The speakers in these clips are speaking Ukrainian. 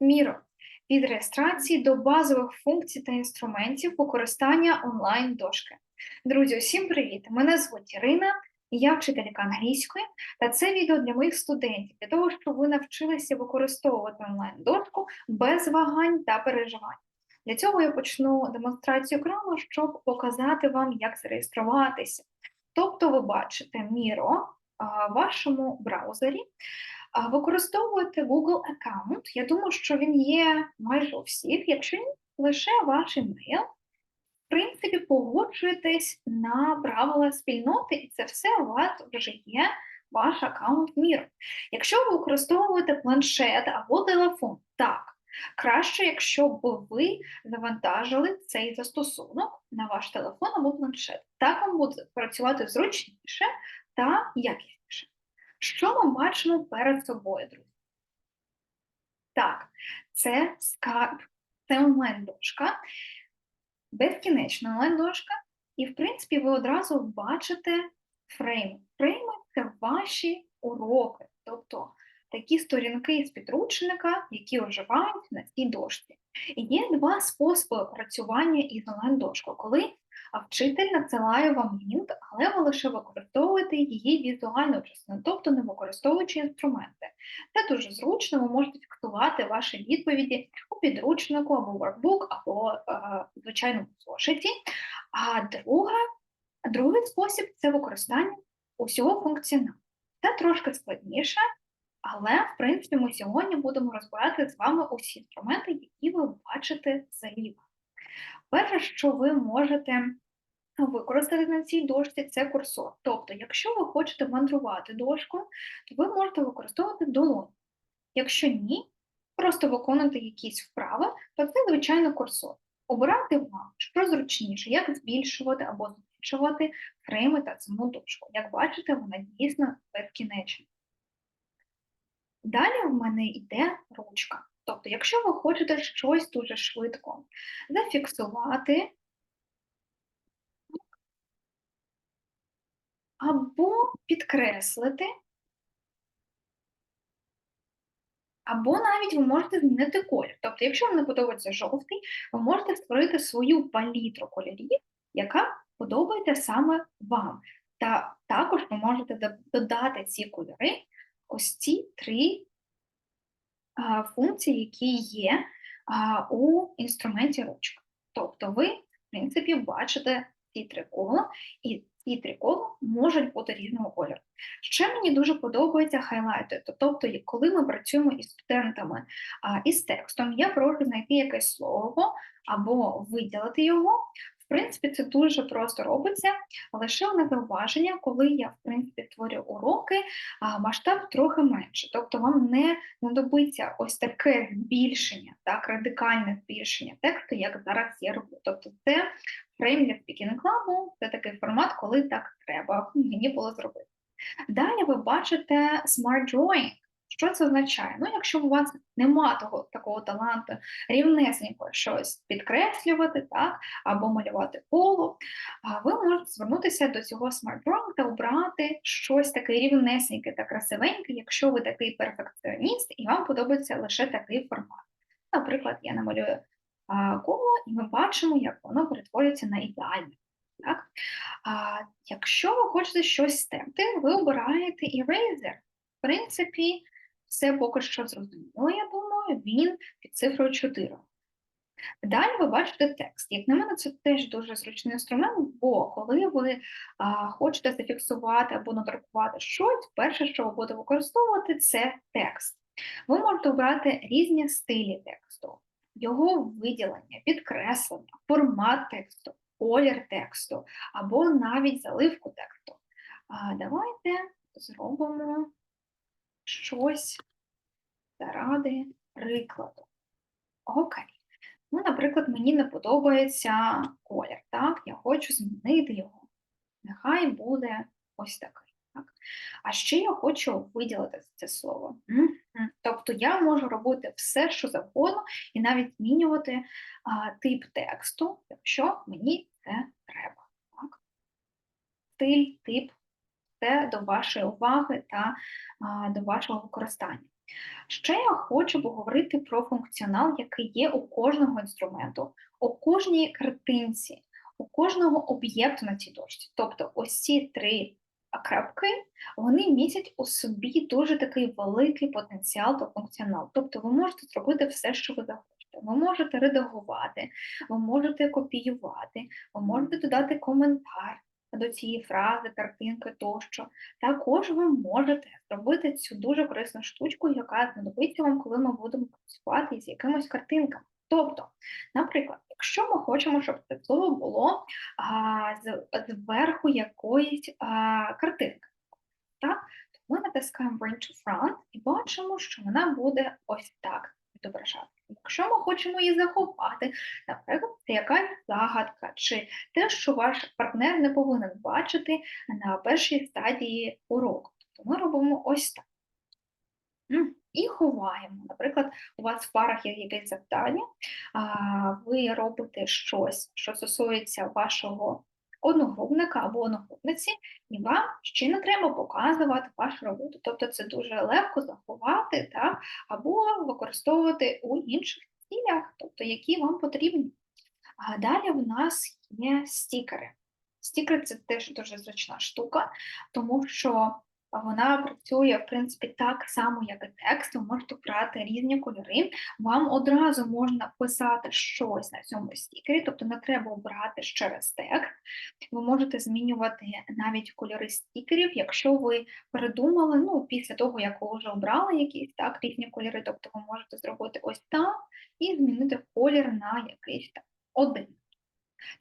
Міро від реєстрації до базових функцій та інструментів використання онлайн-дошки. Друзі, усім привіт! Мене звуть Ірина, я вчителька англійської, та це відео для моїх студентів, для того, щоб ви навчилися використовувати онлайн-дошку без вагань та переживань. Для цього я почну демонстрацію екрану, щоб показати вам, як зареєструватися. Тобто, ви бачите Міро в вашому браузері. А Використовуєте Google аккаунт. Я думаю, що він є майже у всіх. Якщо ні, лише ваш емейл. В принципі, погоджуєтесь на правила спільноти, і це все у вас вже є ваш аккаунт Міро. Якщо ви використовуєте планшет або телефон, так, краще, якщо б ви завантажили цей застосунок на ваш телефон або планшет. Так вам буде працювати зручніше та якісніше. Що ми бачимо перед собою, друзі? Так, це скарб, це онлайн-дошка, безкінечна онлайн-дошка, і, в принципі, ви одразу бачите фрейми. Фрейми це ваші уроки, тобто такі сторінки з підручника, які оживають на цій дошці. І є два способи працювання із онлайн-дошкою, коли а вчитель надсилає вам лінк, але ви лише використовуєте її візуальну частину, тобто не використовуючи інструменти. Це дуже зручно, ви можете фіксувати ваші відповіді у підручнику або workbook, або е, звичайному зошиті. А друга, другий спосіб це використання усього функціоналу. Це трошки складніше, але, в принципі, ми сьогодні будемо розбирати з вами усі інструменти, які ви бачите зліва. Перше, що ви можете використати на цій дошці, це курсор. Тобто, якщо ви хочете мандрувати дошку, то ви можете використовувати долоню. Якщо ні, просто виконувати якісь вправи, то це, звичайно, курсор. Обирати вам, що зручніше, як збільшувати або зменшувати фрейми та саму дошку. Як бачите, вона дійсно безкінечна. Далі в мене йде ручка. Тобто, якщо ви хочете щось дуже швидко зафіксувати, або підкреслити, або навіть ви можете змінити колір. Тобто, якщо вам не подобається жовтий, ви можете створити свою палітру кольорів, яка подобається саме вам. Та також ви можете додати ці кольори, ось ці три функції, які є у інструменті ручка. Тобто ви, в принципі, бачите ці три кола, і ці триколо можуть бути різного кольору. Ще мені дуже подобається хайлайти, тобто, коли ми працюємо із студентами а, із текстом, я прошу знайти якесь слово або виділити його, в принципі, це дуже просто робиться, лише одне зауваження, коли я в принципі творю уроки, масштаб трохи менше. Тобто вам не знадобиться ось таке збільшення, так, радикальне збільшення тексту, як зараз я роблю. Тобто це фрейм для Speaking Club, це такий формат, коли так треба мені було зробити. Далі ви бачите Smart Drawing. Що це означає? Ну, якщо у вас нема того такого таланту рівнесенько щось підкреслювати, так, або малювати коло, ви можете звернутися до цього Drawing та обрати щось таке рівнесеньке та красивеньке, якщо ви такий перфекціоніст і вам подобається лише такий формат. Наприклад, я намалюю коло, і ми бачимо, як воно перетворюється на ідеальне. Так? А, Якщо ви хочете щось стерти, ви обираєте Eraser. В принципі, все поки що зрозуміло, я думаю, він під цифрою 4. Далі ви бачите текст. Як на мене, це теж дуже зручний інструмент, бо коли ви а, хочете зафіксувати або надрукувати щось, перше, що ви будете використовувати, це текст. Ви можете обрати різні стилі тексту, його виділення, підкреслення, формат тексту, колір тексту або навіть заливку тексту. А, Давайте зробимо щось заради прикладу. Окей. Ну, наприклад, мені не подобається колір, так? Я хочу змінити його. Нехай буде ось такий. Так? А ще я хочу виділити це слово. Тобто я можу робити все, що завгодно, і навіть змінювати а, тип тексту, якщо мені це треба. Так? Стиль, тип це до вашої уваги та до вашого використання. Ще я хочу поговорити про функціонал, який є у кожного інструменту, у кожній картинці, у кожного об'єкту на цій дошці. Тобто ось ці три крапки, вони містять у собі дуже такий великий потенціал та функціонал. Тобто ви можете зробити все, що ви захочете. Ви можете редагувати, ви можете копіювати, ви можете додати коментар до цієї фрази, картинки тощо. Також ви можете зробити цю дуже корисну штучку, яка знадобиться вам, коли ми будемо працювати з якимось картинками. Тобто, наприклад, якщо ми хочемо, щоб це слово було а, з, зверху якоїсь а, картинки, так, то ми натискаємо Bring to Front і бачимо, що вона буде ось так відображати. Якщо ми хочемо її заховати, наприклад, якась загадка, чи те, що ваш партнер не повинен бачити на першій стадії уроку. Тобто ми робимо ось так. І ховаємо. Наприклад, у вас в парах є якесь завдання, ви робите щось, що стосується вашого одногрупника або одногрупниці, і вам ще не треба показувати вашу роботу. Тобто це дуже легко заховати так, або використовувати у інших цілях, тобто які вам потрібні. А далі в нас є стікери. Стікери це теж дуже зручна штука, тому що вона працює, в принципі, так само, як і текст, ви можете брати різні кольори. Вам одразу можна писати щось на цьому стікері, тобто не треба обрати ще раз текст. Ви можете змінювати навіть кольори стікерів, якщо ви передумали, ну, після того, як ви вже обрали якісь так, різні кольори, тобто ви можете зробити ось так і змінити колір на якийсь так один.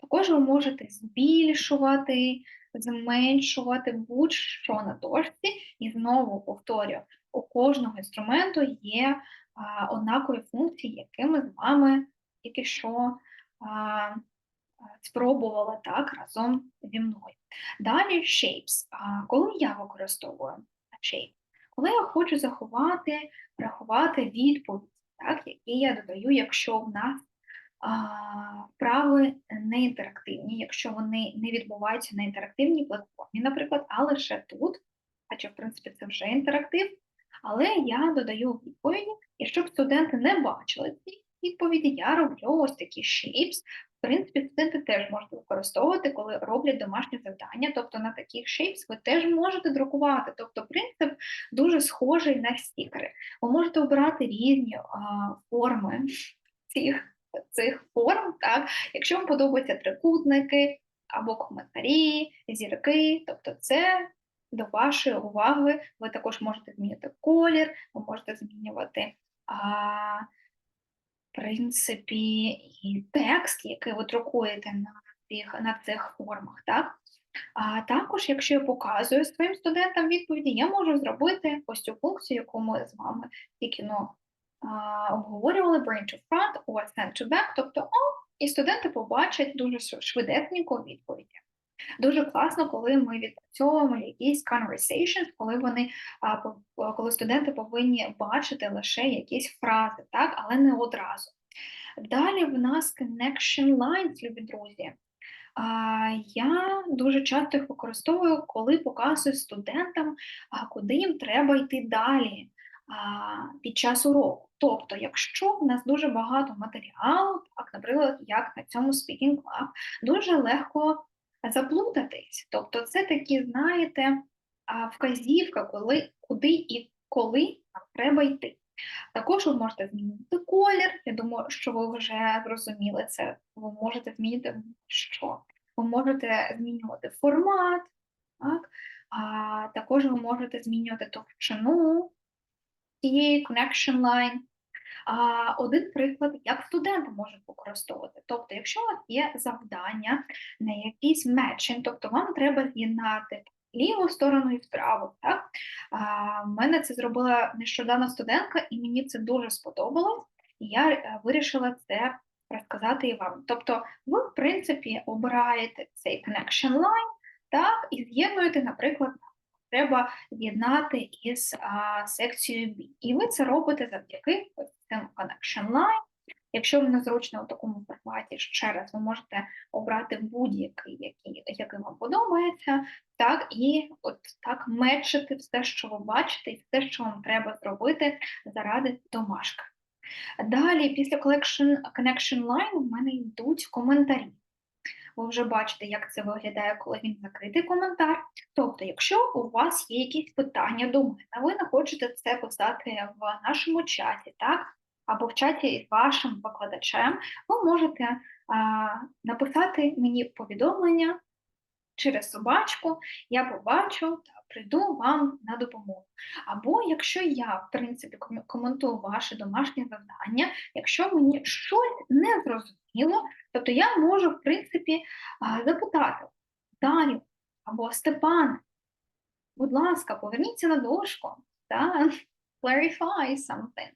Також ви можете збільшувати, зменшувати будь-що на дошці, і знову повторюю, у кожного інструменту є а, однакові функції, які ми з вами тільки що а, спробували так разом зі мною. Далі shapes. А, коли я використовую shape? Коли я хочу заховати, врахувати відповідь, так, які я додаю, якщо в нас вправи не інтерактивні, якщо вони не відбуваються на інтерактивній платформі, наприклад, а лише тут, хоча, в принципі, це вже інтерактив, але я додаю відповіді, і щоб студенти не бачили ці відповіді, я роблю ось такі shapes. В принципі, студенти теж можуть використовувати, коли роблять домашні завдання, тобто на таких shapes ви теж можете друкувати. Тобто принцип дуже схожий на стікери. Ви можете обирати різні а, форми цих цих форм, так, якщо вам подобаються трикутники або коментарі, зірки, тобто це до вашої уваги, ви також можете змінити колір, ви можете змінювати. А, в принципі, і текст, який ви друкуєте на цих на цих формах. так? А також, якщо я показую своїм студентам відповіді, я можу зробити ось цю функцію, яку ми з вами тільки ну, обговорювали brain to front or to back, тобто о, і студенти побачать дуже швидесенько відповіді. Дуже класно, коли ми відпрацьовуємо якісь conversations, коли вони коли студенти повинні бачити лише якісь фрази, так, але не одразу. Далі в нас connection lines, любі друзі. Я дуже часто їх використовую, коли показую студентам, куди їм треба йти далі під час уроку. Тобто, якщо в нас дуже багато матеріалу, так, наприклад, як на цьому Speaking Club, дуже легко заплутатись. Тобто, це такі, знаєте, вказівка, коли, куди і коли треба йти. Також ви можете змінити колір. Я думаю, що ви вже зрозуміли це. Ви можете змінити що? Ви можете змінювати формат, так? А також ви можете змінювати товщину цієї connection line. А, Один приклад, як студенти можуть використовувати. Тобто, якщо у вас є завдання на якийсь matching, тобто вам треба з'єднати ліву сторону і праву. Так? А, мене це зробила нещодавно студентка, і мені це дуже сподобалось, і я е, вирішила це розказати і вам. Тобто, ви, в принципі, обираєте цей connection line так, і з'єднуєте, наприклад, треба з'єднати із а, секцією B. І ви це робите завдяки цим connection line. Якщо вам незручно у такому форматі, ще раз ви можете обрати будь-який, який, який вам подобається. так, і от так мечити все, що ви бачите, і все, що вам треба зробити заради домашки. Далі, після connection line, в мене йдуть коментарі. Ви вже бачите, як це виглядає, коли він закритий коментар. Тобто, якщо у вас є якісь питання до мене, ви не хочете це писати в нашому чаті, так? Або в чаті з вашим викладачем, ви можете а, написати мені повідомлення через собачку, я побачу та прийду вам на допомогу. Або якщо я, в принципі, коментую ваше домашнє завдання, якщо мені щось не зрозуміло, тобто я можу, в принципі, запитати Дар'ю або Степан, будь ласка, поверніться на дошку та clarify something.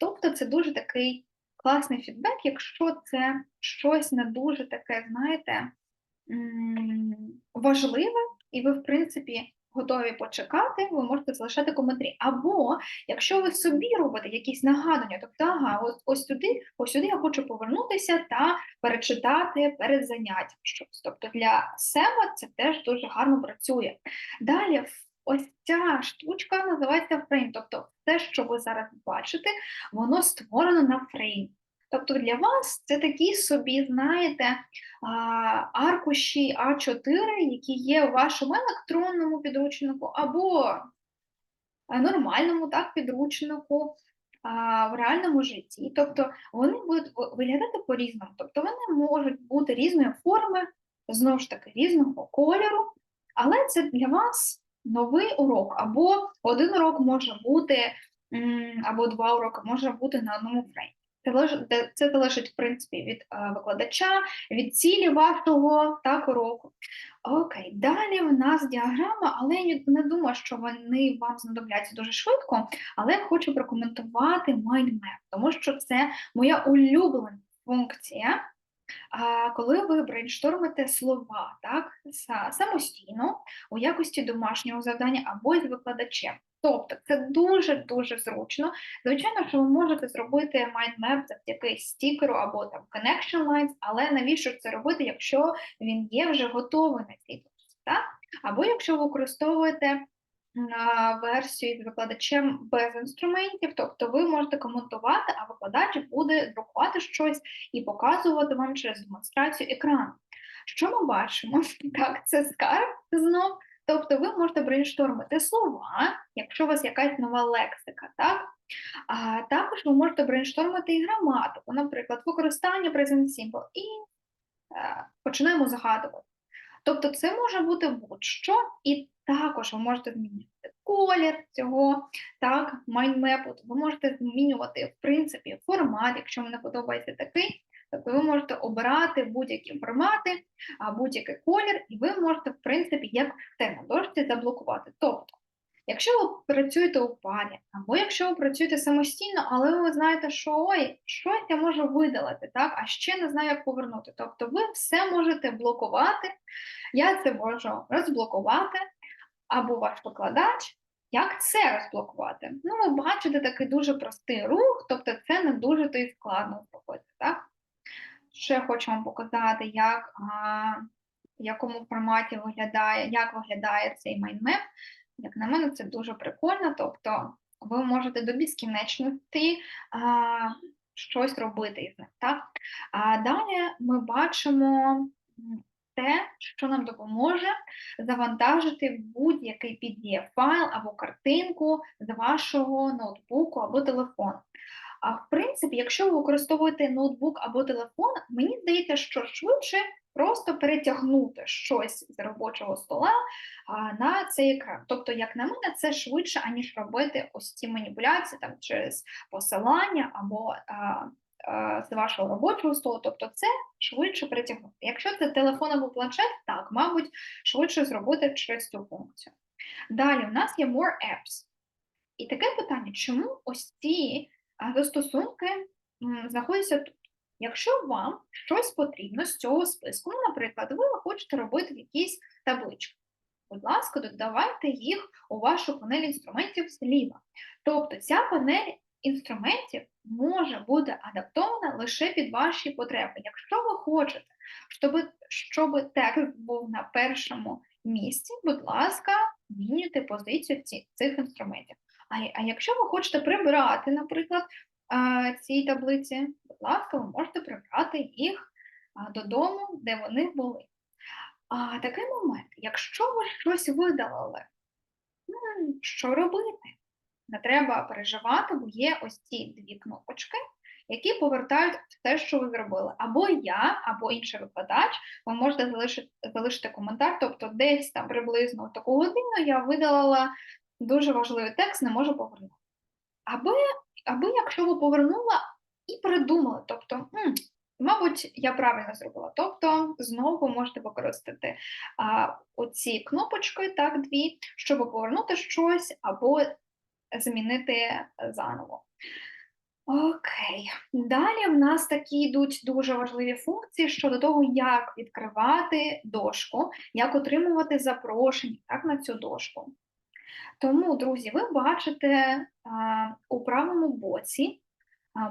Тобто це дуже такий класний фідбек, якщо це щось не дуже таке, знаєте, важливе, і ви, в принципі, готові почекати, ви можете залишати коментарі. Або якщо ви собі робите якісь нагадування, тобто, ага, ось, ось туди, ось сюди я хочу повернутися та перечитати перед заняттям щось. Тобто для себе це теж дуже гарно працює. Далі, ось ця штучка називається фрейм. Тобто, все, що ви зараз бачите, воно створено на фрейм. Тобто для вас це такі собі, знаєте, аркуші А4, які є у вашому електронному підручнику, або е, нормальному так, підручнику в реальному житті. Тобто вони будуть виглядати по-різному. Тобто вони можуть бути різної форми, знову ж таки, різного кольору, але це для вас новий урок, або один урок може бути, або два уроки може бути на одному фреймі. Це залежить, в принципі, від е, викладача, від цілі вашого так, уроку. Окей, далі в нас діаграма, але я не думаю, що вони вам знадобляться дуже швидко, але хочу прокоментувати MindMap, тому що це моя улюблена функція. Коли ви брейнштормите слова так, самостійно у якості домашнього завдання або з викладачем. Тобто це дуже-дуже зручно. Звичайно, що ви можете зробити mindmap завдяки стікеру або там connection lines, але навіщо це робити, якщо він є вже готовий на цій дошці, так? Або якщо ви використовуєте версію з викладачем без інструментів, тобто ви можете коментувати, а викладач буде друкувати щось і показувати вам через демонстрацію екрану. Що ми бачимо? Так, це скарб знов. Тобто ви можете брейнштормити слова, якщо у вас якась нова лексика, так? А також ви можете брейнштормити і граматику, наприклад, використання present simple, і е, починаємо згадувати. Тобто це може бути будь-що, і також ви можете змінювати колір цього так, майнмепу, ви можете змінювати в принципі формат, якщо вам не подобається такий. Тобто ви можете обирати будь-які формати, будь-який колір, і ви можете, в принципі, як те на дошці заблокувати. Тобто, якщо ви працюєте у парі, або якщо ви працюєте самостійно, але ви знаєте, що ой, щось я можу видалити, так, а ще не знаю, як повернути. Тобто ви все можете блокувати. Я це можу розблокувати, або ваш викладач. Як це розблокувати? Ну, ви бачите такий дуже простий рух, тобто це не дуже то й складно зробити, так? Ще хочу вам показати, як, а, в якому форматі виглядає, як виглядає цей майнмеп. Як на мене, це дуже прикольно. Тобто ви можете до безкінечності а, щось робити із ним. Так? А далі ми бачимо те, що нам допоможе завантажити будь-який PDF-файл або картинку з вашого ноутбуку або телефону. А в принципі, якщо ви використовуєте ноутбук або телефон, мені здається, що швидше просто перетягнути щось з робочого стола на цей екран. Тобто, як на мене, це швидше, аніж робити ось ці маніпуляції там через посилання або з вашого робочого столу. Тобто, це швидше перетягнути. Якщо це телефон або планшет, так, мабуть, швидше зробити через цю функцію. Далі у нас є More Apps. І таке питання, чому ось ці застосунки знаходяться тут? Якщо вам щось потрібно з цього списку, ну, наприклад, ви хочете робити якісь таблички, будь ласка, додавайте їх у вашу панель інструментів зліва. Тобто ця панель інструментів може бути адаптована лише під ваші потреби. Якщо ви хочете, щоб, щоб текст був на першому місці, будь ласка, змінюйте позицію цих інструментів. А, а якщо ви хочете прибрати, наприклад, ці таблиці, будь ласка, ви можете прибрати їх додому, де вони були. А такий момент, якщо ви щось видалили, м, що робити? Не треба переживати, бо є ось ці дві кнопочки, які повертають те, що ви зробили. Або я, або інший викладач, ви можете залишити, залишити коментар, тобто десь там приблизно таку годину я видалила дуже важливий текст, не можу повернути. Аби, аби якщо ви повернула і придумали, тобто, «М, мабуть, я правильно зробила. Тобто, знову можете використати а, оці кнопочки, так, дві, щоб повернути щось або змінити заново. Окей, далі в нас такі йдуть дуже важливі функції щодо того, як відкривати дошку, як отримувати запрошення так, на цю дошку. Тому, друзі, ви бачите у правому боці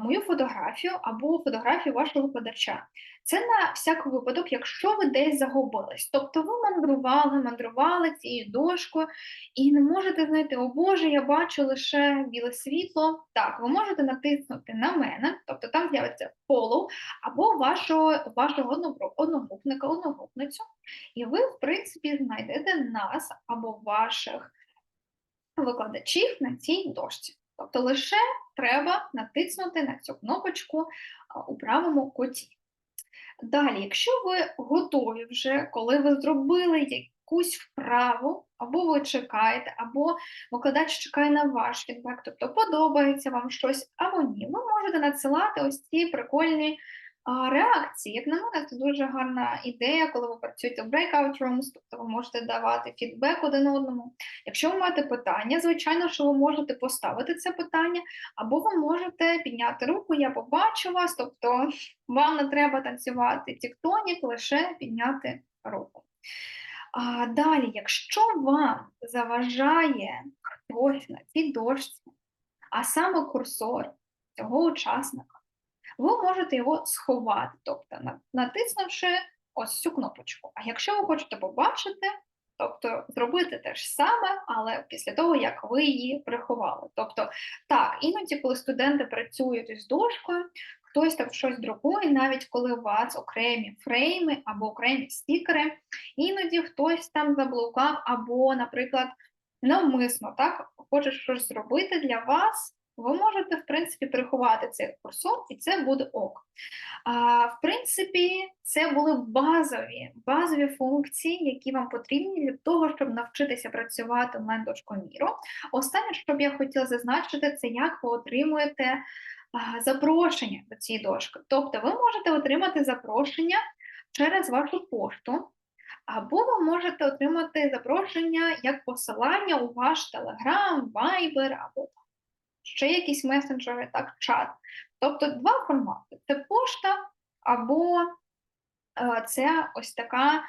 мою фотографію або фотографію вашого викладача. Це на всяк випадок, якщо ви десь загубились. Тобто ви мандрували, мандрували цією дошкою і не можете знайти, о Боже, я бачу лише біле світло. Так, ви можете натиснути на мене, тобто там з'явиться follow, або вашого, вашого одногру- одногрупника, одногрупницю, і ви, в принципі, знайдете нас або ваших викладачів на цій дошці. Тобто лише треба натиснути на цю кнопочку у правому куті. Далі, якщо ви готові вже, коли ви зробили якусь вправу, або ви чекаєте, або викладач чекає на ваш фідбек, тобто подобається вам щось або ні, ви можете надсилати ось ці прикольні реакції. Як на мене, це дуже гарна ідея, коли ви працюєте в breakout rooms, тобто ви можете давати фідбек один одному. Якщо ви маєте питання, звичайно, що ви можете поставити це питання, або ви можете підняти руку, я побачу вас, тобто вам не треба танцювати тіктонік, лише підняти руку. А далі, якщо вам заважає хтось на цій дошці, а саме курсор цього учасника, ви можете його сховати, тобто натиснувши ось цю кнопочку. А якщо ви хочете побачити, тобто зробити те ж саме, але після того, як ви її приховали. Тобто, так, іноді, коли студенти працюють із дошкою, хтось там щось друкує, навіть коли у вас окремі фрейми або окремі стікери, іноді хтось там заблукав, або, наприклад, навмисно так хоче щось зробити для вас. Ви можете, в принципі, приховати цей курсор, і це буде ок. А, в принципі, це були базові, базові функції, які вам потрібні для того, щоб навчитися працювати онлайн-дошкоміру. Останнє, що б я хотіла зазначити, це як ви отримуєте запрошення до цієї дошки. Тобто ви можете отримати запрошення через вашу пошту, або ви можете отримати запрошення як посилання у ваш Telegram, Viber або ще якісь месенджери, так, чат. Тобто два формати: це пошта або е, це ось така.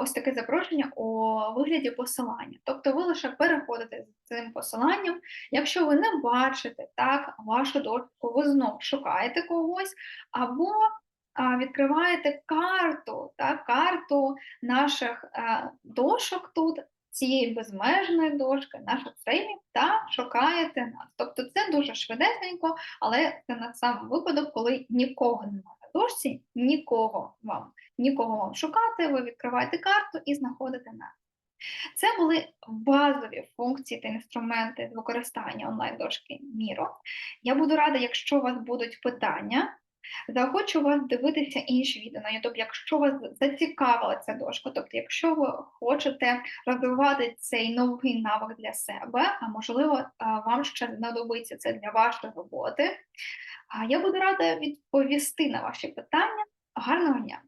Ось таке запрошення у вигляді посилання. Тобто ви лише переходите з цим посиланням. Якщо ви не бачите так вашу дошку, ви знову шукаєте когось, або а, відкриваєте карту, так, карту наших е, дошок тут, цієї безмежної дошки, наших фреймів, та шукаєте нас. Тобто це дуже швидесенько, але це на сам випадок, коли нікого немає на дошці, нікого вам, нікого вам шукати, ви відкриваєте карту і знаходите нас. Це були базові функції та інструменти з використання онлайн-дошки Miro. Я буду рада, якщо у вас будуть питання. Захочу вас дивитися інші відео на YouTube, якщо вас зацікавила ця дошка, тобто, якщо ви хочете розвивати цей новий навик для себе, а можливо, вам ще знадобиться це для вашої роботи. Я буду рада відповісти на ваші питання. Гарного дня!